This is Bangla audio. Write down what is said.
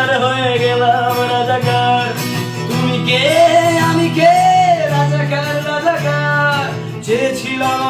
অধিকার হয়ে গেলাম রাজাকার। তুমি কে? আমি কে? রাজাকার রাজাকার। চেয়েছিলাম